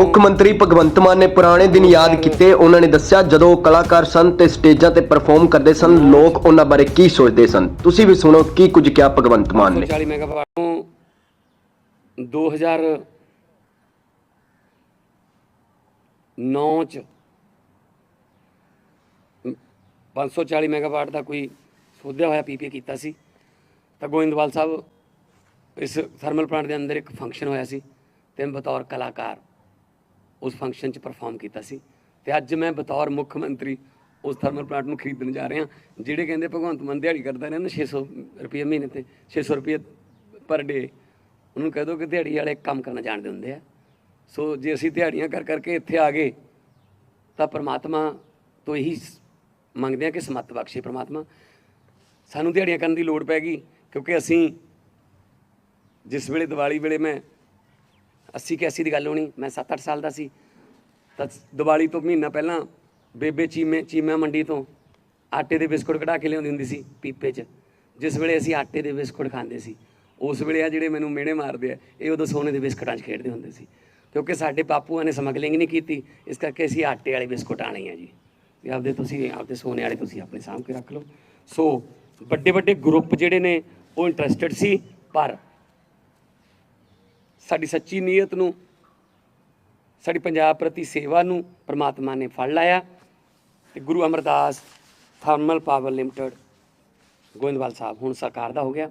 ਮੁੱਖ ਮੰਤਰੀ ਭਗਵੰਤ ਮਾਨ ਨੇ ਪੁਰਾਣੇ ਦਿਨ ਯਾਦ ਕੀਤੇ। ਉਹਨਾਂ ਨੇ ਦੱਸਿਆ, ਜਦੋਂ ਉਹ ਕਲਾਕਾਰ ਸਨ ਤੇ ਸਟੇਜਾਂ ਤੇ ਪਰਫਾਰਮ ਕਰਦੇ ਸਨ, ਲੋਕ ਉਹਨਾਂ ਬਾਰੇ ਕੀ ਸੋਚਦੇ ਸਨ? ਤੁਸੀਂ ਵੀ ਸੁਣੋ ਕੀ ਕੁਝ ਕਿਹਾ ਭਗਵੰਤ ਮਾਨ ਨੇ। 40 ਮੈਗਾਵਾਟ ਤੋਂ 2009 ਚ 540 ਮੈਗਾਵਾਟ ਦਾ ਕੋਈ ਸੋਧਿਆ ਹੋਇਆ ਪੀਪੀਏ ਕੀਤਾ ਸੀ। ਤਾਂ ਗੋਇੰਦਵਾਲ ਸਾਹਿਬ ਇਸ ਥਰਮਲ ਪਲਾਂਟ ਦੇ ਅੰਦਰ ਇੱਕ ਫੰਕਸ਼ਨ ਹੋਇਆ ਸੀ, ਤੇ ਬਤੌਰ ਕਲਾਕਾਰ। ਉਸ ਫੰਕਸ਼ਨ 'ਚ ਪਰਫਾਰਮ ਕੀਤਾ ਸੀ। ਤੇ ਅੱਜ ਮੈਂ ਬਤੌਰ ਮੁੱਖ ਮੰਤਰੀ ਉਸ ਥਰਮਲ ਪਲਾਂਟ ਨੂੰ ਖਰੀਦਣ ਜਾ ਰਿਹਾ। ਜਿਹੜੇ ਕਹਿੰਦੇ ਭਗਵੰਤ ਮਾਨ ਦਿਹਾੜੀ ਕਰਦਾ ਰਹਿੰਦਾ 600 ਰੁਪਏ ਮਹੀਨੇ ਤੇ 600 ਰੁਪਏ ਪਰ ਡੇ ਉਹਨੂੰ ਕਹਿ ਦੋ ਕਿ ਦਿਹਾੜੀ ਵਾਲੇ ਕੰਮ ਕਰਨਾ ਜਾਣਦੇ ਹੁੰਦੇ ਆ। ਸੋ ਜੇ ਅਸੀਂ ਦਿਹਾੜੀਆਂ ਕਰ ਕਰਕੇ ਇੱਥੇ ਆ ਗਏ, ਤਾਂ ਪ੍ਰਮਾਤਮਾ ਤੋਂ ਇਹੀ ਮੰਗਦੇ ਆ ਕਿ ਸਮੱਤ ਬਖਸ਼ੇ ਪ੍ਰਮਾਤਮਾ। ਸਾਨੂੰ ਦਿਹਾੜੀਆਂ ਕਰਨ ਦੀ ਲੋੜ ਪੈ ਗਈ, ਕਿਉਂਕਿ ਅਸੀਂ ਜਿਸ ਵੇਲੇ ਦੀਵਾਲੀ ਵੇਲੇ ਮੈਂ 80 81 ਦੀ ਗੱਲ ਹੋਣੀ, ਮੈਂ 7-8 ਸਾਲ ਦਾ ਸੀ। ਤਾਂ ਦੀਵਾਲੀ ਤੋਂ ਮਹੀਨਾ ਪਹਿਲਾਂ ਬੇਬੇ ਚੀਮੇ, ਚੀਮਾ ਮੰਡੀ ਤੋਂ ਆਟੇ ਦੇ ਬਿਸਕੁਟ ਕਢਾ ਕੇ ਲਿਆਉਂਦੀ ਹੁੰਦੀ ਸੀ ਪੀਪੇ 'ਚ। ਜਿਸ ਵੇਲੇ ਅਸੀਂ ਆਟੇ ਦੇ ਬਿਸਕੁਟ ਖਾਂਦੇ ਸੀ, ਉਸ ਵੇਲੇ ਆ ਜਿਹੜੇ ਮੈਨੂੰ ਮਿਹਣੇ ਮਾਰਦੇ ਆ, ਇਹ ਉਦੋਂ ਸੋਨੇ ਦੇ ਬਿਸਕੁਟਾਂ 'ਚ ਖੇਡਦੇ ਹੁੰਦੇ ਸੀ। ਕਿਉਂਕਿ ਸਾਡੇ ਬਾਪੂਆਂ ਨੇ ਸਮਗਲਿੰਗ ਨਹੀਂ ਕੀਤੀ, ਇਸ ਕਰਕੇ ਅਸੀਂ ਆਟੇ ਵਾਲੇ ਬਿਸਕੁਟ ਆਣੇ ਆ ਜੀ। ਵੀ ਆਪਦੇ ਤੁਸੀਂ, ਆਪਦੇ ਸੋਨੇ ਵਾਲੇ ਤੁਸੀਂ ਆਪਣੇ ਸਾਂਭ ਕੇ ਰੱਖ ਲਓ। ਸੋ ਵੱਡੇ ਵੱਡੇ ਗਰੁੱਪ ਜਿਹੜੇ ਨੇ, ਉਹ ਇੰਟਰਸਟਿਡ ਸੀ, ਪਰ ਸਾਡੀ ਸੱਚੀ ਨੀਅਤ ਨੂੰ, ਸਾਡੀ ਪੰਜਾਬ ਪ੍ਰਤੀ ਸੇਵਾ ਨੂੰ ਪ੍ਰਮਾਤਮਾ ਨੇ ਫੜ ਲਾਇਆ ਤੇ Guru Amardas thermal power limited Goindwal Sahib ਹੁਣ ਸਰਕਾਰ ਦਾ ਹੋ ਗਿਆ।